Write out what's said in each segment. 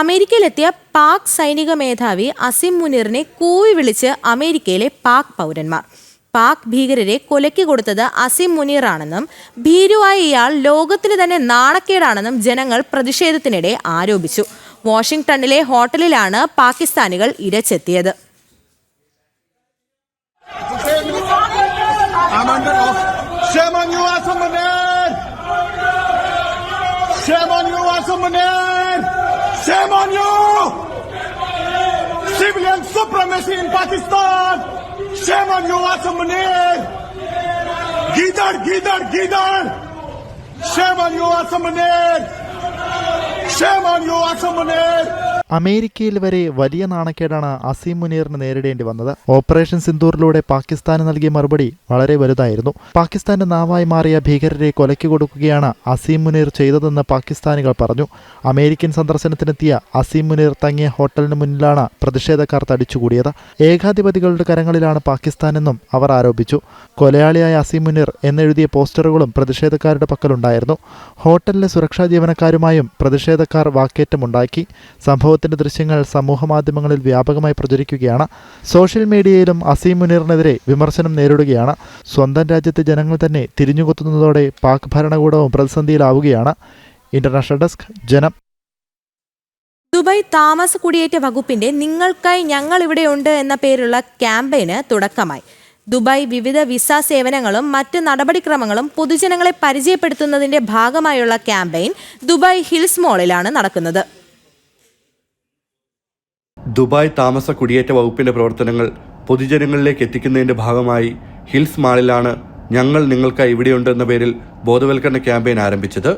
അമേരിക്കയിലെത്തിയ പാക് സൈനിക മേധാവി അസിം മുനീറിനെ കൂവി വിളിച്ച് അമേരിക്കയിലെ പാക് പൗരന്മാർ. പാക് ഭീകരരെ കൊലയ്ക്ക് കൊടുത്തത് അസിം മുനീറാണെന്നും ഭീരുവായ ഇയാൾ ലോകത്തിന് തന്നെ നാണക്കേടാണെന്നും ജനങ്ങൾ പ്രതിഷേധത്തിനിടെ ആരോപിച്ചു. വാഷിംഗ്ടണിലെ ഹോട്ടലിലാണ് പാകിസ്ഥാനികൾ ഇരച്ചെത്തിയത്! Shame on you! Civilian supremacy in Pakistan! Shame on you, Assam Munir! Gidar, Gidar, Gidar! Shame on you, Assam Munir! Shame on you, Assam Munir! അമേരിക്കയിൽ വരെ വലിയ നാണക്കേടാണ് അസീം മുനീറിന് നേരിടേണ്ടി വന്നത്. ഓപ്പറേഷൻ സിന്ദൂറിലൂടെ പാകിസ്ഥാന് നൽകിയ മറുപടി വളരെ വലുതായിരുന്നു. പാകിസ്ഥാന്റെ നാവായി മാറിയ ഭീകരരെ കൊലയ്ക്ക് കൊടുക്കുകയാണ് അസീം മുനീർ ചെയ്തതെന്ന് പാകിസ്ഥാനികൾ പറഞ്ഞു. അമേരിക്കൻ സന്ദർശനത്തിനെത്തിയ അസീം മുനീർ തങ്ങിയ ഹോട്ടലിന് മുന്നിലാണ് പ്രതിഷേധക്കാർ തടിച്ചുകൂടിയത്. ഏകാധിപതികളുടെ കരങ്ങളിലാണ് പാകിസ്ഥാനെന്നും അവർ ആരോപിച്ചു. കൊലയാളിയായ അസീം മുനീർ എന്നെഴുതിയ പോസ്റ്ററുകളും പ്രതിഷേധക്കാരുടെ പക്കലുണ്ടായിരുന്നു. ഹോട്ടലിലെ സുരക്ഷാ ജീവനക്കാരുമായും പ്രതിഷേധക്കാർ വാക്കേറ്റമുണ്ടാക്കി. സംഭവത്തിന്റെ ദൃശ്യങ്ങൾ സമൂഹമാധ്യമങ്ങളിൽ വ്യാപകമായി പ്രചരിക്കുകയാണ്. സോഷ്യൽ മീഡിയയിലും അസീം മുനീറിനെതിരെ വിമർശനം നേരിടുകയാണ്. സ്വന്തം രാജ്യത്തെ ജനങ്ങൾ തന്നെ തിരിഞ്ഞുകൊത്തുന്നതോടെ പാക് ഭരണകൂടവും പ്രതിസന്ധിയിലാവുകയാണ്. ഇന്റർനാഷണൽ ഡെസ്ക് ജനം. ദുബായ് താമസ കുടിയേറ്റ വകുപ്പിന്റെ നിങ്ങൾക്കായി ഞങ്ങൾ ഇവിടെയുണ്ട് എന്ന പേരുള്ള ക്യാമ്പയിന് തുടക്കമായി. ദുബായ് വിവിധ വിസ സേവനങ്ങളും മറ്റ് നടപടിക്രമങ്ങളും പൊതുജനങ്ങളെ പരിചയപ്പെടുത്തുന്നതിന്റെ ഭാഗമായുള്ള ക്യാമ്പയിൻ ദുബായ് ഹിൽസ് മോളിലാണ് നടക്കുന്നത്. ദുബായ് താമസ കുടിയേറ്റ വകുപ്പിന്റെ പ്രവർത്തനങ്ങൾ പൊതുജനങ്ങളിലേക്ക് എത്തിക്കുന്നതിന്റെ ഭാഗമായി ഹിൽസ് മാളിലാണ് ഞങ്ങൾ നിങ്ങൾക്കായി ഇവിടെയുണ്ട് എന്ന പേരിൽ ബോധവൽക്കരണ ക്യാമ്പയിൻ ആരംഭിച്ചത്.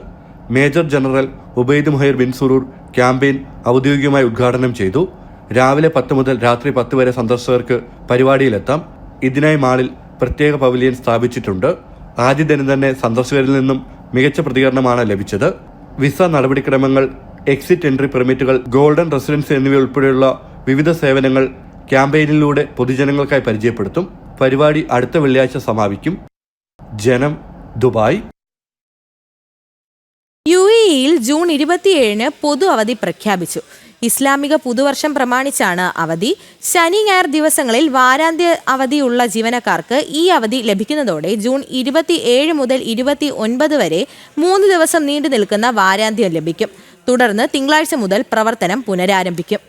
Major general Ubaid Muhair bin Suroor campaign ഔദ്യോഗികമായി ഉദ്ഘാടനം ചെയ്തു. രാവിലെ പത്ത് മുതൽ രാത്രി പത്ത് വരെ സന്ദർശകർക്ക് പരിപാടിയിലെത്താം. ഇതിനായി മാളിൽ പ്രത്യേക പവലിയൻ സ്ഥാപിച്ചിട്ടുണ്ട്. ആദ്യ ദിനം തന്നെ സന്ദർശകരിൽ നിന്നും മികച്ച പ്രതികരണമാണ് ലഭിച്ചത്. വിസ നടപടിക്രമങ്ങൾ എക്സിറ്റ് എൻട്രി പെർമിറ്റുകൾ ഗോൾഡൻ റെസിഡൻസ് എന്നിവ ഉൾപ്പെടെയുള്ള വിവിധ സേവനങ്ങൾ ക്യാമ്പയിനിലൂടെ പൊതുജനങ്ങൾക്കായി പരിചയപ്പെടുത്തും. പരിപാടി അടുത്ത വെള്ളിയാഴ്ച സമാപിക്കും. ജനം ദുബായ്. യു എയിൽ ജൂൺ ഇരുപത്തിയേഴിന് പൊതു അവധി പ്രഖ്യാപിച്ചു. ഇസ്ലാമിക പുതുവർഷം പ്രമാണിച്ചാണ് അവധി. ശനി ഞായർ ദിവസങ്ങളിൽ വാരാന്ത്യ അവധിയുള്ള ജീവനക്കാർക്ക് ഈ അവധി ലഭിക്കുന്നതോടെ ജൂൺ ഇരുപത്തിയേഴ് മുതൽ ഇരുപത്തി ഒൻപത് വരെ മൂന്ന് ദിവസം നീണ്ടു നിൽക്കുന്ന വാരാന്ത്യം ലഭിക്കും. തുടർന്ന് തിങ്കളാഴ്ച മുതൽ പ്രവർത്തനം പുനരാരംഭിക്കും.